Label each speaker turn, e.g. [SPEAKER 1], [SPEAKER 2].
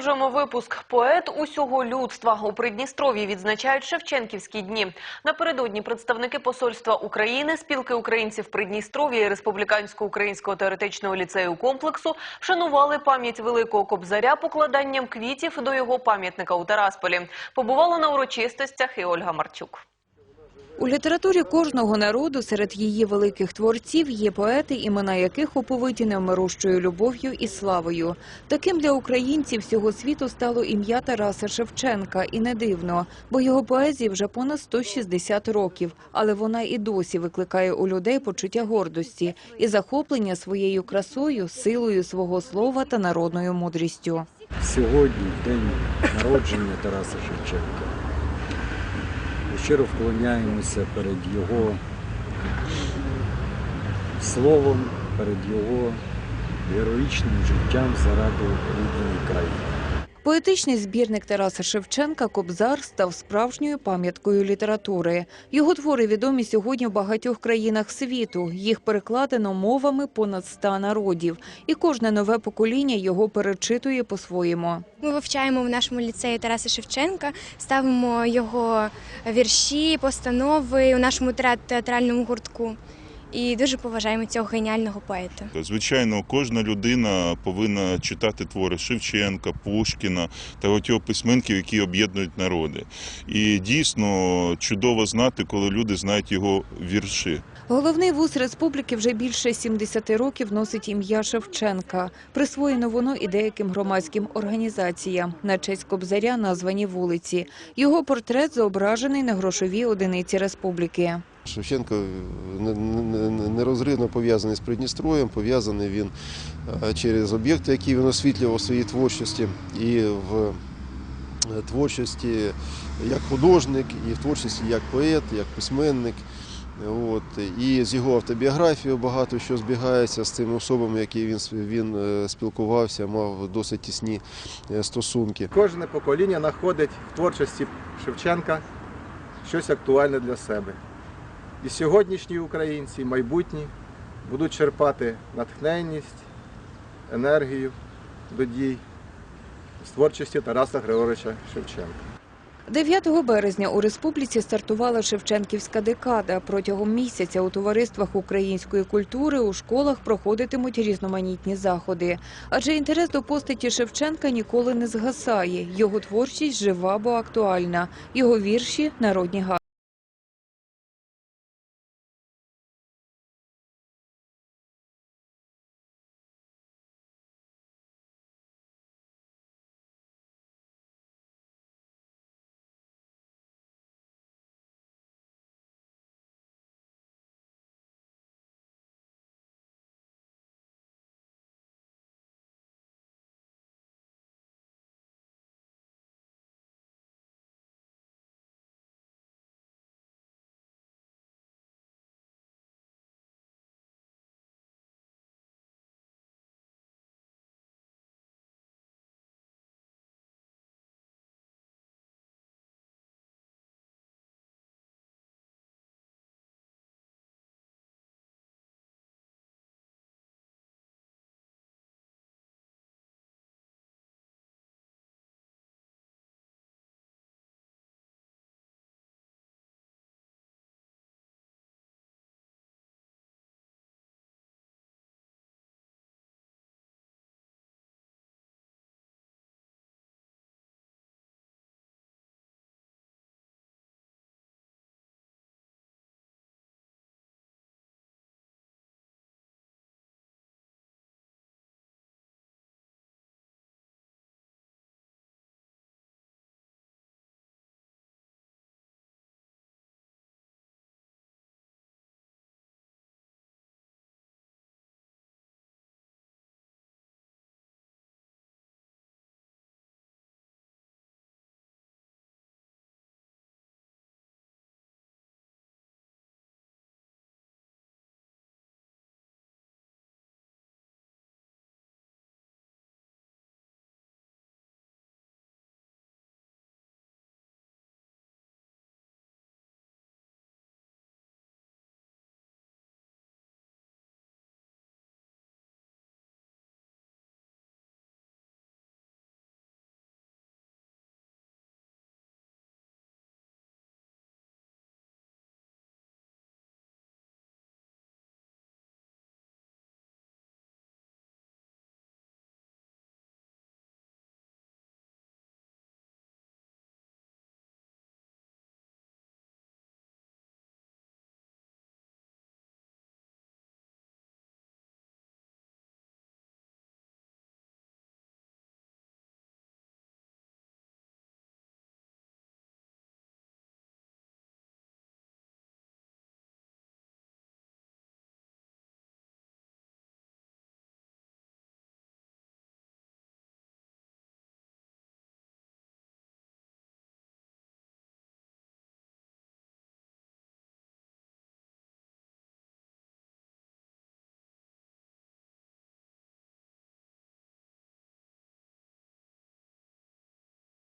[SPEAKER 1] Продовжуємо випуск. Поет усього людства у Придністров'ї відзначають Шевченківські дні. Напередодні представники посольства України, спілки українців Придністров'я і Республіканського українського теоретичного ліцею комплексу вшанували пам'ять великого кобзаря покладанням квітів до його пам'ятника у Тарасполі. Побувала на урочистостях і Ольга Марчук.
[SPEAKER 2] У літературі кожного народу серед її великих творців є поети, імена яких оповиті невмирущою любов'ю і славою. Таким для українців всього світу стало ім'я Тараса Шевченка, і не дивно, бо його поезії вже понад 160 років, але вона і досі викликає у людей почуття гордості і захоплення своєю красою, силою свого слова та народною мудрістю.
[SPEAKER 3] Сьогодні, день народження Тараса Шевченка, щиро вклоняємося перед його словом, перед його героїчним життям заради рідної країни.
[SPEAKER 2] Поетичний збірник Тараса Шевченка «Кобзар» став справжньою пам'яткою літератури. Його твори відомі сьогодні в багатьох країнах світу. Їх перекладено мовами понад ста народів. І кожне нове покоління його перечитує по-своєму.
[SPEAKER 4] Ми вивчаємо в нашому ліцеї Тараса Шевченка, ставимо його вірші, постанови у нашому теат- театральному гуртку. І дуже поважаємо цього геніального поета.
[SPEAKER 5] Звичайно, кожна людина повинна читати твори Шевченка, Пушкіна та багатьох письменників, які об'єднують народи. І дійсно чудово знати, коли люди знають його вірші.
[SPEAKER 2] Головний вуз республіки вже більше 70 років носить ім'я Шевченка. Присвоєно воно і деяким громадським організаціям. На честь Кобзаря названі вулиці. Його портрет зображений на грошовій одиниці республіки.
[SPEAKER 6] Шевченко не- нерозривно пов'язаний з Придністров'ям, пов'язаний він е, через об'єкти, які він освітлював у своїй творчості, і в е, творчості як художник, і в творчості як поет, як письменник. От. І з його автобіографією багато що збігається з тими особами, які він, він е, спілкувався, мав досить тісні е, стосунки.
[SPEAKER 7] Кожне покоління знаходить в творчості Шевченка щось актуальне для себе. І сьогоднішні українці, і майбутні будуть черпати натхненність, енергію до дій з творчості Тараса Григоровича Шевченка.
[SPEAKER 2] 9 березня у республіці стартувала Шевченківська декада. Протягом місяця у товариствах української культури у школах проходитимуть різноманітні заходи. Адже інтерес до постаті Шевченка ніколи не згасає. Його творчість жива, бо актуальна. Його вірші народні